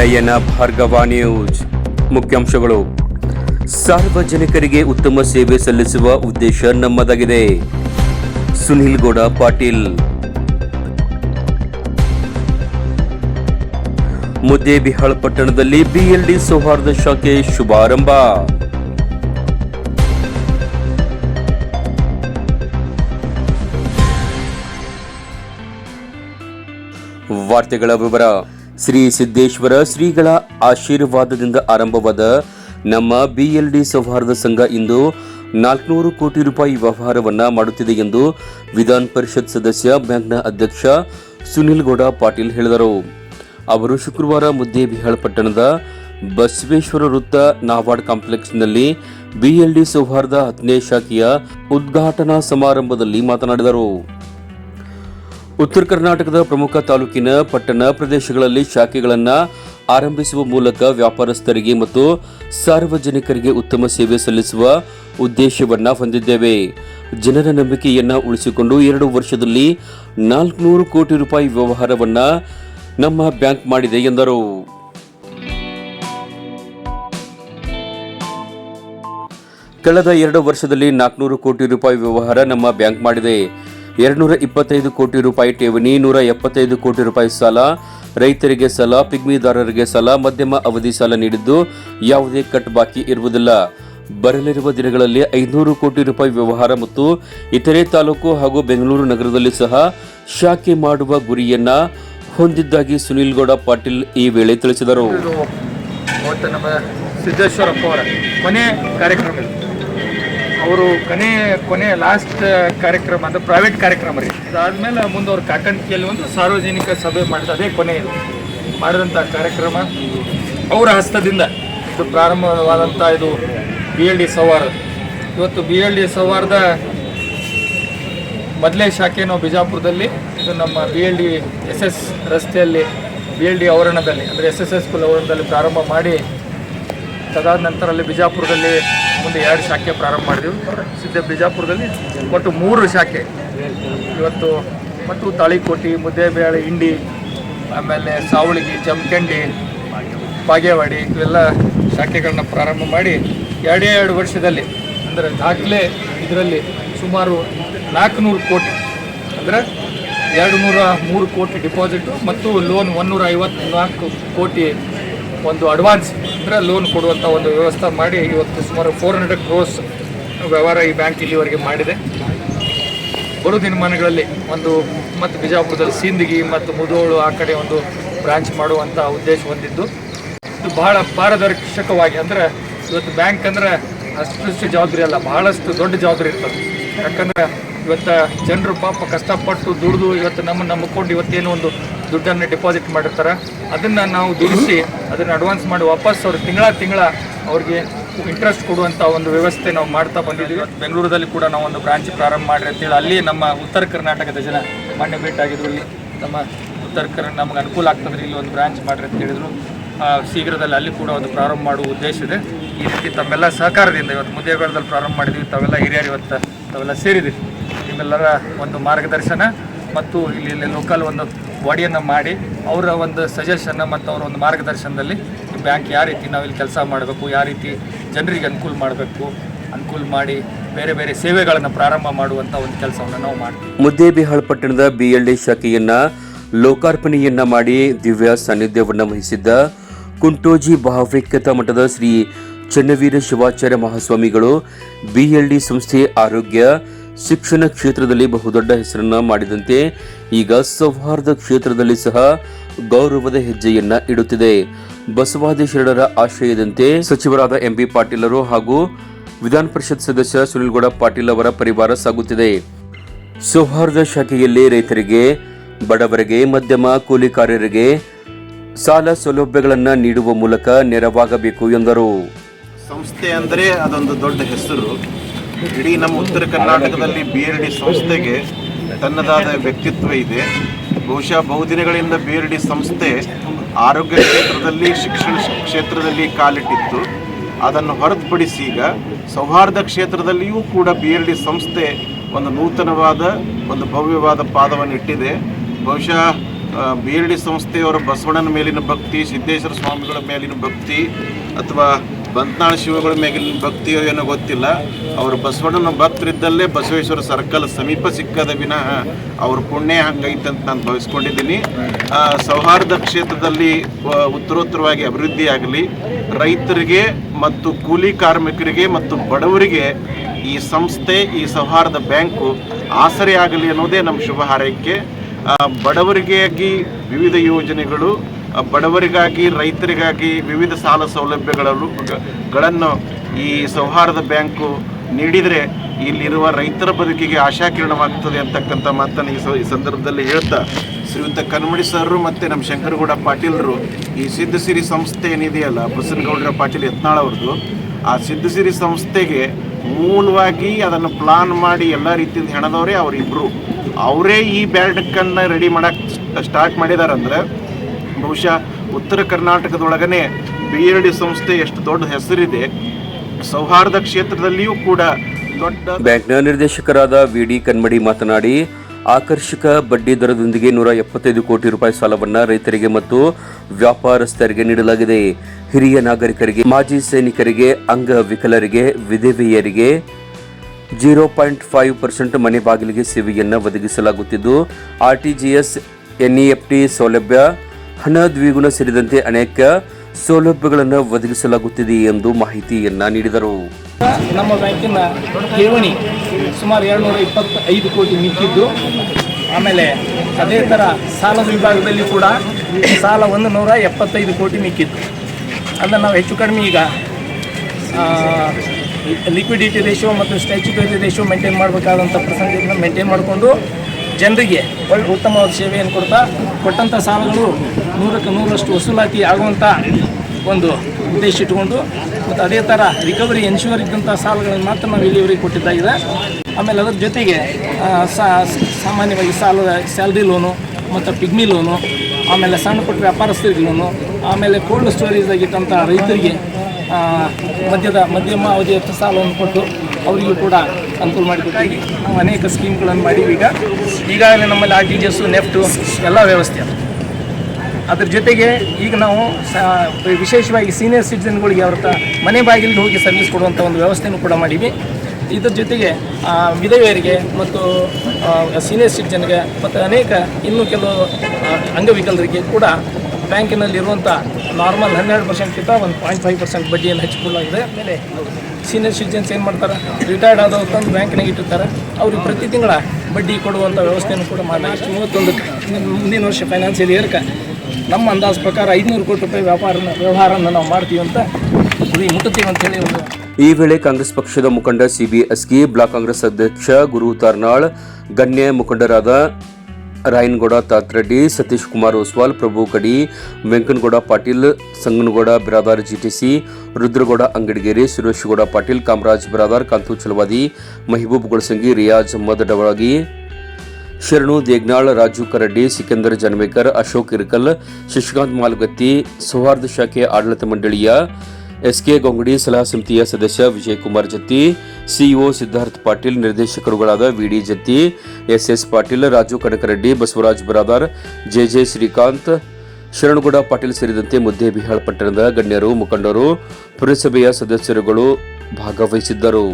ನಯನ Bhargava news. ಮುಖ್ಯಾಂಶಗಳು. ಸಾರ್ವಜನಿಕರಿಗೆ ಉತ್ತಮ ಸೇವೆ ಸಲ್ಲಿಸುವ ಉದ್ದೇಶ ನಮ್ಮದಾಗಿದೆ. ಸುನಿಲ್ ಗೌಡ, ಪಾಟೀಲ್. ಮುದ್ದೇಬಿಹಾಳ್ ಪಟ್ಟಣದಲ್ಲಿ ಬಿಎಲ್ಡಿ ಸೌಹಾರ್ದ ಶಾಖೆ ಶುಭಾರಂಭ. ವಾರ್ತೆಗಳ ವಿವರ. ಶ್ರೀ ಸಿದ್ದೇಶ್ವರ ಶ್ರೀಗಳ ಆಶೀರ್ವಾದದಿಂದ ಆರಂಭವಾದ ನಮ್ಮ ಬಿಎಲ್ಡಿ ಸೌಹಾರ್ದ ಸಂಘ ಇಂದು ನಾಲ್ಕುನೂರು ಕೋಟಿ ರೂಪಾಯಿ ವ್ಯವಹಾರವನ್ನ ಮಾಡುತ್ತಿದೆ ಎಂದು ವಿಧಾನ ಪರಿಷತ್ ಸದಸ್ಯ ಬ್ಯಾಂಕ್ನ ಅಧ್ಯಕ್ಷ ಸುನಿಲ್ ಗೌಡ ಪಾಟೀಲ್ ಹೇಳಿದರು. ಅವರು ಶುಕ್ರವಾರ ಮುದ್ದೇಬಿಹಾಳ್ ಪಟ್ಟಣದ ಬಸವೇಶ್ವರ ವೃತ್ತ ನಾವಾರ್ಡ್ ಕಾಂಪ್ಲೆಕ್ಸ್ನಲ್ಲಿ ಬಿಎಲ್ಡಿ ಸೌಹಾರ್ದ ಹತ್ತನೇ ಶಾಖೆಯ ಉದ್ಘಾಟನಾ ಸಮಾರಂಭದಲ್ಲಿ ಮಾತನಾಡಿದರು. ಉತ್ತರ ಕರ್ನಾಟಕದ ಪ್ರಮುಖ ತಾಲೂಕಿನ ಪಟ್ಟಣ ಪ್ರದೇಶಗಳಲ್ಲಿ ಶಾಖೆಗಳನ್ನು ಆರಂಭಿಸುವ ಮೂಲಕ ವ್ಯಾಪಾರಸ್ಥರಿಗೆ ಮತ್ತು ಸಾರ್ವಜನಿಕರಿಗೆ ಉತ್ತಮ ಸೇವೆ ಸಲ್ಲಿಸುವ ಉದ್ದೇಶವನ್ನು ಹೊಂದಿದ್ದೇವೆ. ಜನರ ನಂಬಿಕೆಯನ್ನು ಉಳಿಸಿಕೊಂಡು ಎರಡು ವರ್ಷದಲ್ಲಿ ನಾಲ್ಕುನೂರು ಕೋಟಿ ರೂಪಾಯಿ ವ್ಯವಹಾರವನ್ನು ನಮ್ಮ ಬ್ಯಾಂಕ್ ಮಾಡಿದೆ ಎಂದರು. ಕಳೆದ ಎರಡು ವರ್ಷದಲ್ಲಿ ನಾಲ್ಕುನೂರು ಕೋಟಿ ರೂಪಾಯಿ ವ್ಯವಹಾರ ನಮ್ಮ ಬ್ಯಾಂಕ್ ಮಾಡಿದೆ. ಎರಡ್ನೂರ ಇಪ್ಪತ್ತೈದು ಕೋಟಿ ರೂಪಾಯಿ ಠೇವಣಿ, ನೂರ ಎಪ್ಪತ್ತೈದು ಕೋಟಿ ರೂಪಾಯಿ ಸಾಲ. ರೈತರಿಗೆ ಸಾಲ, ಪಿಗ್ಮಿದಾರರಿಗೆ ಸಾಲ, ಮಧ್ಯಮ ಅವಧಿ ಸಾಲ ನೀಡಿದ್ದು ಯಾವುದೇ ಕಟ್ ಬಾಕಿ ಇರುವುದಿಲ್ಲ. ಬರಲಿರುವ ದಿನಗಳಲ್ಲಿ ಐನೂರು ಕೋಟಿ ರೂಪಾಯಿ ವ್ಯವಹಾರ ಮತ್ತು ಇತರೆ ತಾಲೂಕು ಹಾಗೂ ಬೆಂಗಳೂರು ನಗರದಲ್ಲಿ ಸಹ ಶಾಖೆ ಮಾಡುವ ಗುರಿಯನ್ನ ಹೊಂದಿದ್ದಾಗಿ ಸುನಿಲ್ ಗೌಡ ಪಾಟೀಲ್ ಈ ವೇಳೆ ತಿಳಿಸಿದರು. ಸಿದ್ದೇಶ್ವರಪ್ಪ ಅವರ. ಕೊನೆ ಕಾರ್ಯಕ್ರಮ ಅವರು ಕೊನೆ ಕೊನೆ ಲಾಸ್ಟ್ ಕಾರ್ಯಕ್ರಮ ಅಂದ್ರೆ ಪ್ರೈವೇಟ್ ಕಾರ್ಯಕ್ರಮ ರೀ. ಅದಾದ್ಮೇಲೆ ಮುಂದೆ ಅವ್ರ ಕಾಕಂಟಿಯಲ್ಲಿ ಒಂದು ಸಾರ್ವಜನಿಕ ಸಭೆ ಮಾಡಿದ ಅದೇ ಕೊನೆ ಮಾಡಿದಂಥ ಕಾರ್ಯಕ್ರಮ. ಅವರ ಹಸ್ತದಿಂದ ಇದು ಪ್ರಾರಂಭವಾದಂಥ ಇದು ಬಿ ಎಲ್ ಡಿ ಸೌಹಾರ್ದ ಇವತ್ತು ಬಿ ಎಲ್ ಡಿ ಸೌಹಾರ್ದ ಮೊದಲೇ ಶಾಖೆ ನಾವು ಬಿಜಾಪುರದಲ್ಲಿ, ಇದು ನಮ್ಮ B L D S S ರಸ್ತೆಯಲ್ಲಿ ಬಿ ಎಲ್ ಡಿ ಆವರಣದಲ್ಲಿ, ಅಂದರೆ ಎಸ್ ಎಸ್ ಎಸ್ ಸ್ಕೂಲ್ ಆವರಣದಲ್ಲಿ ಪ್ರಾರಂಭ ಮಾಡಿ ತದಾದ ನಂತರ ಅಲ್ಲಿ ಬಿಜಾಪುರದಲ್ಲಿ ಮುಂದೆ ಎರಡು ಶಾಖೆ ಪ್ರಾರಂಭ ಮಾಡಿದೆವು. ಸಿದ್ಧ ಬಿಜಾಪುರದಲ್ಲಿ ಒಟ್ಟು ಮೂರು ಶಾಖೆ. ಇವತ್ತು ಮತ್ತು ತಾಳಿಕೋಟಿ ಮುದ್ದೇಬೇಳೆ ಇಂಡಿ, ಆಮೇಲೆ ಸಾವಳಗಿ, ಜಮಖಂಡಿ, ಬಾಗೇವಾಡಿ ಇವೆಲ್ಲ ಶಾಖೆಗಳನ್ನ ಪ್ರಾರಂಭ ಮಾಡಿ ಎರಡೇ ಎರಡು ವರ್ಷದಲ್ಲಿ ಅಂದರೆ ದಾಖಲೆ ಇದರಲ್ಲಿ ಸುಮಾರು ನಾಲ್ಕುನೂರು ಕೋಟಿ ಅಂದರೆ ಎರಡು ನೂರ ಮೂರು ಕೋಟಿ ಡಿಪಾಸಿಟು ಮತ್ತು ಲೋನ್ ಒನ್ನೂರ ಐವತ್ನಾಲ್ಕು ಕೋಟಿ ಒಂದು ಅಡ್ವಾನ್ಸ್ ಅಂದರೆ ಲೋನ್ ಕೊಡುವಂಥ ಒಂದು ವ್ಯವಸ್ಥೆ ಮಾಡಿ ಇವತ್ತು ಸುಮಾರು ಫೋರ್ ಹಂಡ್ರೆಡ್ ಕ್ರೋಸ್ ವ್ಯವಹಾರ ಈ ಬ್ಯಾಂಕ್ ಇಲ್ಲಿವರೆಗೆ ಮಾಡಿದೆ. ಬರು ದಿನಮಾನಗಳಲ್ಲಿ ಒಂದು ಮತ್ತು ಬಿಜಾಪುರದಲ್ಲಿ ಸಿಂದಗಿ ಮತ್ತು ಮುದೋಳು ಆ ಕಡೆ ಒಂದು ಬ್ರಾಂಚ್ ಮಾಡುವಂಥ ಉದ್ದೇಶ ಹೊಂದಿದ್ದು. ಇದು ಬಹಳ ಪಾರದರ್ಶಕವಾಗಿ ಅಂದರೆ ಇವತ್ತು ಬ್ಯಾಂಕ್ ಅಂದರೆ ಅಷ್ಟು ಜವಾಬ್ದಾರಿ ಅಲ್ಲ, ಬಹಳಷ್ಟು ದೊಡ್ಡ ಜವಾಬ್ದಾರಿ ಇರ್ತದೆ. ಯಾಕಂದ್ರೆ ಇವತ್ತು ಜನರು ಪಾಪ ಕಷ್ಟಪಟ್ಟು ದುಡಿದು ಇವತ್ತು ನಮ್ಮನ್ನು ನಂಬಿಕೊಂಡು ಇವತ್ತೇನೋ ಒಂದು ದುಡ್ಡನ್ನು ಡೆಪಾಸಿಟ್ ಮಾಡಿರ್ತಾರೆ. ಅದನ್ನು ನಾವು ದುಡಿಸಿ, ಅದನ್ನು ಅಡ್ವಾನ್ಸ್ ಮಾಡಿ ವಾಪಸ್ ಅವ್ರು ತಿಂಗಳ ತಿಂಗಳ ಅವ್ರಿಗೆ ಇಂಟ್ರೆಸ್ಟ್ ಕೊಡುವಂಥ ಒಂದು ವ್ಯವಸ್ಥೆ ನಾವು ಮಾಡ್ತಾ ಬಂದಿದ್ದೀವಿ. ಬೆಂಗಳೂರಲ್ಲಿ ಕೂಡ ನಾವು ಒಂದು ಬ್ರಾಂಚ್ ಪ್ರಾರಂಭ ಮಾಡಿರಿ ಅಂತೇಳಿ ಅಲ್ಲಿ ನಮ್ಮ ಉತ್ತರ ಕರ್ನಾಟಕದ ಜನ ಮೊನ್ನೆ ಭೇಟಾಗಿದ್ರು ಇಲ್ಲಿ ನಮ್ಮ ಉತ್ತರ ಕರ್ನಾಟಕ ನಮ್ಗೆ ಅನುಕೂಲ ಆಗ್ತದ್ರೆ ಇಲ್ಲಿ ಒಂದು ಬ್ರಾಂಚ್ ಮಾಡಿರಿ ಅಂತ ಹೇಳಿದ್ರು. ಶೀಘ್ರದಲ್ಲಿ ಅಲ್ಲಿ ಕೂಡ ಒಂದು ಪ್ರಾರಂಭ ಮಾಡುವ ಉದ್ದೇಶ ಇದೆ. ಈ ರೀತಿ ತಮ್ಮೆಲ್ಲ ಸಹಕಾರದಿಂದ ಇವತ್ತು ಮುದ್ದೇಬೇಳದಲ್ಲಿ ಪ್ರಾರಂಭ ಮಾಡಿದ್ವಿ. ತಾವೆಲ್ಲ ಹಿರಿಯರು ಇವತ್ತು ತಾವೆಲ್ಲ ಸೇರಿದ್ದೀವಿ ನಿಮ್ಮೆಲ್ಲರ ಒಂದು ಮಾರ್ಗದರ್ಶನ ಮತ್ತು ಇಲ್ಲಿ ಲೋಕಲ್ ಒಂದು ಬಾಡಿಯನ್ನು ಮಾಡಿ ಅವರ ಒಂದು ಸಜೆಷನ್ನ ಮತ್ತು ಅವರ ಒಂದು ಮಾರ್ಗದರ್ಶನದಲ್ಲಿ ಬ್ಯಾಂಕ್ ಯಾವ ರೀತಿ ನಾವು ಇಲ್ಲಿ ಕೆಲಸ ಮಾಡಬೇಕು, ಯಾವ ರೀತಿ ಜನರಿಗೆ ಅನುಕೂಲ ಮಾಡಬೇಕು, ಅನುಕೂಲ ಮಾಡಿ ಬೇರೆ ಬೇರೆ ಸೇವೆಗಳನ್ನು ಪ್ರಾರಂಭ ಮಾಡುವಂಥ ಒಂದು ಕೆಲಸವನ್ನು ನಾವು ಮಾಡ್ತೀವಿ. ಮುದ್ದೇಬಿಹಾಳ್ ಪಟ್ಟಣದ ಡಿ ಶಾಖೆಯನ್ನು ಲೋಕಾರ್ಪಣೆಯನ್ನು ಮಾಡಿ ದಿವ್ಯ ಸಾನ್ನಿಧ್ಯವನ್ನು ವಹಿಸಿದ್ದ ಕುಂಟೋಜಿ ಭಾವೈಕ್ಯತ ಮಠದ ಶ್ರೀ ಚನ್ನವೀರ ಶಿವಾಚಾರ್ಯ ಮಹಾಸ್ವಾಮಿಗಳು ಬಿಎಲ್ಡಿ ಸಂಸ್ಥೆ ಆರೋಗ್ಯ ಶಿಕ್ಷಣ ಕ್ಷೇತ್ರದಲ್ಲಿ ಬಹುದೊಡ್ಡ ಹೆಸರನ್ನ ಮಾಡಿದಂತೆ ಈಗ ಸೌಹಾರ್ದ ಕ್ಷೇತ್ರದಲ್ಲಿ ಸಹ ಗೌರವದ ಹೆಜ್ಜೆಯನ್ನ ಇಡುತ್ತಿದೆ. ಬಸವಾದಿ ಆಶಯದಂತೆ ಸಚಿವರಾದ ಎಂಬಿ ಪಾಟೀಲರು ಹಾಗೂ ವಿಧಾನ ಪರಿಷತ್ ಸದಸ್ಯ ಸುನಿಲ್ಗೌಡ ಪಾಟೀಲ್ ಅವರ ಪರಿವಾರ ಸಾಗುತ್ತಿದೆ. ಸೌಹಾರ್ದ ಶಾಖೆಯಲ್ಲಿ ರೈತರಿಗೆ, ಬಡವರಿಗೆ, ಮಧ್ಯಮ ಕೂಲಿಕಾರರಿಗೆ ಸಾಲ ಸೌಲಭ್ಯಗಳನ್ನು ನೀಡುವ ಮೂಲಕ ನೆರವಾಗಬೇಕು ಎಂದರು. ಸಂಸ್ಥೆ ಅಂದರೆ ಅದೊಂದು ದೊಡ್ಡ ಹೆಸರು. ಇಡೀ ನಮ್ಮ ಉತ್ತರ ಕರ್ನಾಟಕದಲ್ಲಿ ಬಿ ಆರ್ ಡಿ ಸಂಸ್ಥೆಗೆ ತನ್ನದಾದ ವ್ಯಕ್ತಿತ್ವ ಇದೆ. ಬಹುಶಃ ಬಹುದಿನಗಳಿಂದ ಬಿ ಆರ್ ಡಿ ಸಂಸ್ಥೆ ಆರೋಗ್ಯ ಕ್ಷೇತ್ರದಲ್ಲಿ, ಶಿಕ್ಷಣ ಕ್ಷೇತ್ರದಲ್ಲಿ ಕಾಲಿಟ್ಟಿತ್ತು. ಅದನ್ನು ಹೊರತುಪಡಿಸಿ ಈಗ ಸೌಹಾರ್ದ ಕ್ಷೇತ್ರದಲ್ಲಿಯೂ ಕೂಡ ಬಿ ಆರ್ ಡಿ ಸಂಸ್ಥೆ ಒಂದು ನೂತನವಾದ, ಒಂದು ಭವ್ಯವಾದ ಪಾದವನ್ನು ಇಟ್ಟಿದೆ. ಬಹುಶಃ ಬಿ ಎಲ್ ಡಿ ಸಂಸ್ಥೆಯವರ ಬಸವಣ್ಣನ ಮೇಲಿನ ಭಕ್ತಿ, ಸಿದ್ದೇಶ್ವರ ಸ್ವಾಮಿಗಳ ಮೇಲಿನ ಭಕ್ತಿ ಅಥವಾ ಬಂತ್ನಾಳ ಶಿವಗಳ ಮೇಲಿನ ಭಕ್ತಿಯೋ ಏನೋ ಗೊತ್ತಿಲ್ಲ. ಅವರು ಬಸವಣ್ಣನ ಭಕ್ತರಿದ್ದಲ್ಲೇ ಬಸವೇಶ್ವರ ಸರ್ಕಲ್ ಸಮೀಪ ಸಿಕ್ಕದ ವಿನಃ ಅವ್ರ ಪುಣ್ಯ ಹಂಗೈತೆ ಅಂತ ನಾನು ಭಾವಿಸ್ಕೊಂಡಿದ್ದೀನಿ. ಸೌಹಾರ್ದ ಕ್ಷೇತ್ರದಲ್ಲಿ ಉತ್ತರೋತ್ತರವಾಗಿ ಅಭಿವೃದ್ಧಿ ಆಗಲಿ. ರೈತರಿಗೆ ಮತ್ತು ಕೂಲಿ ಕಾರ್ಮಿಕರಿಗೆ ಮತ್ತು ಬಡವರಿಗೆ ಈ ಸಂಸ್ಥೆ, ಈ ಸೌಹಾರ್ದ ಬ್ಯಾಂಕು ಆಸರೆ ಆಗಲಿ ಅನ್ನೋದೇ ನಮ್ಮ ಶುಭ ಹಾರೈಕೆ. ಬಡವರಿಗಾಗಿ ವಿವಿಧ ಯೋಜನೆಗಳು ಬಡವರಿಗಾಗಿ, ರೈತರಿಗಾಗಿ ವಿವಿಧ ಸಾಲ ಸೌಲಭ್ಯಗಳು ಗಳನ್ನು ಈ ಸೌಹಾರ್ದ ಬ್ಯಾಂಕು ನೀಡಿದರೆ ಇಲ್ಲಿರುವ ರೈತರ ಬದುಕಿಗೆ ಆಶಾಕಿರಣವಾಗ್ತದೆ ಅಂತಕ್ಕಂಥ ಮಾತನ್ನು ಈ ಸಂದರ್ಭದಲ್ಲಿ ಹೇಳ್ತಾ ಶ್ರೀಯುತ ಕನ್ಮಡಿ ಸರ್ರು ಮತ್ತು ನಮ್ಮ ಶಂಕರಗೌಡ ಪಾಟೀಲರು ಈ ಸಿದ್ಧಸಿರಿ ಸಂಸ್ಥೆ ಏನಿದೆಯಲ್ಲ, ಬಸನಗೌಡರ ಪಾಟೀಲ್ ಯತ್ನಾಳ್ ಅವ್ರದ್ದು, ಆ ಸಿದ್ಧಸಿರಿ ಸಂಸ್ಥೆಗೆ ಮೂಲವಾಗಿ ಅದನ್ನು ಪ್ಲಾನ್ ಮಾಡಿ ಎಲ್ಲ ರೀತಿಯಿಂದ ಹೆಣದವರೇ ಅವರಿಬ್ಬರು ಅವರೇ ಈ ಬ್ಯಾಂಕನ್ನು ರೆಡಿ ಮಾಡೋಕ್ಕೆ ಸ್ಟಾರ್ಟ್ ಮಾಡಿದಾರಂದ್ರೆ ಬಹುಶಃ ಉತ್ತರ ಕರ್ನಾಟಕದೊಳಗನೆ ಬಿ ಎಲ್ ಡಿ ಸಂಸ್ಥೆ ಎಷ್ಟು ದೊಡ್ಡ ಹೆಸರಿದೆ. ಸೌಹಾರ್ದ ಕ್ಷೇತ್ರದಲ್ಲಿಯೂ ಕೂಡ ದೊಡ್ಡ ಬ್ಯಾಂಕ್ನ ನಿರ್ದೇಶಕರಾದ ವಿ ಡಿ ಕನ್ಮಡಿ ಮಾತನಾಡಿ, ಆಕರ್ಷಕ ಬಡ್ಡಿ ದರದೊಂದಿಗೆ ನೂರ ಎಪ್ಪತ್ತೈದು ಕೋಟಿ ರೂಪಾಯಿ ಸಾಲವನ್ನು ರೈತರಿಗೆ ಮತ್ತು ವ್ಯಾಪಾರಸ್ಥರಿಗೆ ನೀಡಲಾಗಿದೆ. ಹಿರಿಯ ನಾಗರಿಕರಿಗೆ, ಮಾಜಿ ಸೈನಿಕರಿಗೆ ಅಂಗವಿಕಲರಿಗೆ ವಿಧವೆಯರಿಗೆ ಜೀರೋ ಪಾಯಿಂಟ್ ಫೈವ್ ಪರ್ಸೆಂಟ್ ಮನೆ ಬಾಗಿಲಿಗೆ ಸೇವೆಯನ್ನು ಒದಗಿಸಲಾಗುತ್ತಿದ್ದು ಆರ್ಟಿಜಿಎಸ್ ಎನ್ಇಎಫ್ಟಿ ಸೌಲಭ್ಯ ಹಣ ದ್ವಿಗುಣ ಸೇರಿದಂತೆ ಅನೇಕ ಸೌಲಭ್ಯಗಳನ್ನು ಒದಗಿಸಲಾಗುತ್ತಿದೆ ಎಂದು ಮಾಹಿತಿಯನ್ನ ನೀಡಿದರು. ನಮ್ಮ ಬ್ಯಾಂಕಿನ ಠೇವಣಿ ಸುಮಾರು ಏಳ್ನೂರ ಇಪ್ಪತ್ತೈದು ಕೋಟಿ ಮಿಕ್ಕಿದ್ದು, ಆಮೇಲೆ ಅದೇ ಥರ ಸಾಲದ ವಿಭಾಗದಲ್ಲಿ ಕೂಡ ಸಾಲ ಒಂದು ನೂರ ಎಪ್ಪತ್ತೈದು ಕೋಟಿ ಮಿಕ್ಕಿದ್ದು. ಅದನ್ನು ನಾವು ಹೆಚ್ಚು ಕಡಿಮೆ ಈಗ ಲಿಕ್ವಿಡಿಟಿ ರೇಷಿಯೋ ಮತ್ತು ಸ್ಟ್ಯಾಚ್ಯುಟರಿ ರೇಷಿಯೋ ಮೇಂಟೈನ್ ಮಾಡಬೇಕಾದಂಥ ಪ್ರಸಂಗಗಳನ್ನ ಮೇಂಟೈನ್ ಮಾಡಿಕೊಂಡು ಜನರಿಗೆ ಒಳ್ಳೆ ಉತ್ತಮವಾದ ಸೇವೆಯನ್ನು ಕೊಡ್ತಾ ಕೊಟ್ಟಂಥ ಸಾಲಗಳು ನೂರಕ್ಕೆ ನೂರಷ್ಟು ವಸೂಲಾತಿ ಆಗುವಂಥ ಒಂದು ಉದ್ದೇಶ ಇಟ್ಟುಕೊಂಡು ಮತ್ತು ಅದೇ ಥರ ರಿಕವರಿ ಎನ್ಶೂರ್ ಇದ್ದಂಥ ಸಾಲಗಳನ್ನು ಮಾತ್ರ ನಾವು ಇಲ್ಲಿವರೆಗೆ ಕೊಟ್ಟಿದ್ದಾಗಿದೆ. ಆಮೇಲೆ ಅದರ ಜೊತೆಗೆ ಸಾಮಾನ್ಯವಾಗಿ ಸಾಲದ ಸ್ಯಾಲ್ರಿ ಲೋನು ಮತ್ತು ಪಿಗ್ಮಿ ಲೋನು, ಆಮೇಲೆ ಸಣ್ಣ ಪುಟ್ಟ ವ್ಯಾಪಾರಸ್ಥರಿಗೆ ಲೋನು ಆಮೇಲೆ ಕೋಲ್ಡ್ ಸ್ಟೋರೇಜ್ ಆಗಿಟ್ಟಂಥ ರೈತರಿಗೆ ಮಧ್ಯದ ಮಧ್ಯಮ ಅವಧಿಯ ಸಾಲವನ್ನು ಕೊಟ್ಟು ಅವರಿಗೂ ಕೂಡ ಅನುಕೂಲ ಮಾಡಿಕೊಟ್ಟಾಗಿ ನಾವು ಅನೇಕ ಸ್ಕೀಮ್ಗಳನ್ನು ಮಾಡೀವಿ ಈಗ, ಈಗಾಗಲೇ ನಮ್ಮಲ್ಲಿ R T G S NEFT ಎಲ್ಲ ವ್ಯವಸ್ಥೆ ಅದು. ಅದ್ರ ಜೊತೆಗೆ ಈಗ ನಾವು ವಿಶೇಷವಾಗಿ ಸೀನಿಯರ್ ಸಿಟಿಸನ್ಗಳಿಗೆ ಅವ್ರ ಮನೆ ಬಾಗಿಲಿಗೆ ಹೋಗಿ ಸರ್ವಿಸ್ ಕೊಡುವಂಥ ಒಂದು ವ್ಯವಸ್ಥೆಯನ್ನು ಕೂಡ ಮಾಡೀವಿ ಇದ್ರ ಜೊತೆಗೆ ವಿಧವೆಯರಿಗೆ ಮತ್ತು ಸೀನಿಯರ್ ಸಿಟಿಜನ್ಗೆ ಮತ್ತು ಅನೇಕ ಇನ್ನೂ ಕೆಲವು ಅಂಗವಿಕಲರಿಗೆ ಕೂಡ ಬ್ಯಾಂಕಿನಲ್ಲಿರುವಂಥ ನಾರ್ಮಲ್ ಹನ್ನೆರಡು ಪರ್ಸೆಂಟ್ಗಿಂತ ಒಂದು ಪಾಯಿಂಟ್ ಫೈವ್ ಪರ್ಸೆಂಟ್ ಬಡ್ಡಿಯನ್ನು ಹೆಚ್ಚಿಕೊಳ್ಳಲಾಗಿದೆ ಆಮೇಲೆ ಸೀನಿಯರ್ ಸಿಟಿಜನ್ಸ್ ಏನು ಮಾಡ್ತಾರೆ? ರಿಟೈರ್ಡ್ ಆದವ್ರು ತಂದು ಬ್ಯಾಂಕಿನಾಗ ಇಟ್ಟಿರ್ತಾರೆ. ಅವ್ರಿಗೆ ಪ್ರತಿ ತಿಂಗಳ ಬಡ್ಡಿ ಕೊಡುವಂಥ ವ್ಯವಸ್ಥೆಯನ್ನು ಕೂಡ ಮಾಡಿ ಮೂವತ್ತೊಂದು ಮುಂದಿನ ವರ್ಷ ಫೈನಾನ್ಸಿಯಲ್ ಇಯರ್ಗೆ ನಮ್ಮ ಅಂದಾಜು ಪ್ರಕಾರ ಐದುನೂರು ಕೋಟಿ ರೂಪಾಯಿ ವ್ಯಾಪಾರ ವ್ಯವಹಾರನ ನಾವು ಮಾಡ್ತೀವಿ ಅಂತ ಗುರಿ ಮುಟ್ಟುತ್ತೀವಿ ಅಂತೇಳಿ ಒಂದು ಈ ವೇಳೆ ಕಾಂಗ್ರೆಸ್ ಪಕ್ಷದ ಮುಖಂಡ ಸಿಬಿ ಅಸ್ಕಿ ಬ್ಲಾಕ್ ಕಾಂಗ್ರೆಸ್ ಅಧ್ಯಕ್ಷ ಗುರು ತಾರ್ನಾಳ್, ಗಣ್ಯ ಮುಖಂಡರಾದ ರಾಯನಗೌಡ, ತಾತ್ರೆಡ್ಡಿ ಸತೀಶ್ ಕುಮಾರ್ ಓಸ್ವಾಲ್ ಪ್ರಭು ಕಡಿ ವೆಂಕನಗೌಡ ಪಾಟೀಲ್, ಸಂಗನಗೌಡ ಬಿರಾದಾರ್, ಜಿಟಿಸಿ, ರುದ್ರಗೌಡ, ಅಂಗಡಿಗೇರಿ, ಸುರೇಶ್ಗೌಡ ಪಾಟೀಲ್, ಕಾಮರಾಜ್ ಬಿರಾದಾರ್, ಕಾಂತು ಚಲವಾದಿ, ಮಹಿಬೂಬ್ ಗುಳಸಂಗಿ, ರಿಯಾಜ್ ಅಹಮದ್ ಡವಳಗಿ, ಶರಣು ದೇಗ್ನಾಳ್, ರಾಜು ಕರಡ್ಡಿ ಸಿಕಂದರ್ ಜನ್ಮೇಕರ್ ಅಶೋಕ್ ಇರ್ಕಲ್, ಶಶಿಕಾಂತ್ ಮಾಲ್ಗತ್ತಿ, ಸೌಹಾರ್ದ ಶಾಖೆ ಆಡಳಿತ ಮಂಡಳಿಯ ಎಸ್ಕೆ ಗೊಂಗಡಿ ಸಲಹಾ ಸಮಿತಿಯ ಸದಸ್ಯ Vijaykumar Jatti, CEO Siddharth Patil, ನಿರ್ದೇಶಕರುಗಳಾದ VD Jatti, SS Patil, Raju Kanakareddy, Basavaraj Baradar, JJ Srikanth, Sharanagouda Patil ಸೇರಿದಂತೆ ಮುದ್ದೇಬಿಹಾಳ್ ಪಟ್ಟಣದ ಗಣ್ಯರು, ಮುಖಂಡರು, ಪುರಸಭೆಯ ಸದಸ್ಯರುಗಳು ಭಾಗವಹಿಸಿದ್ದರು.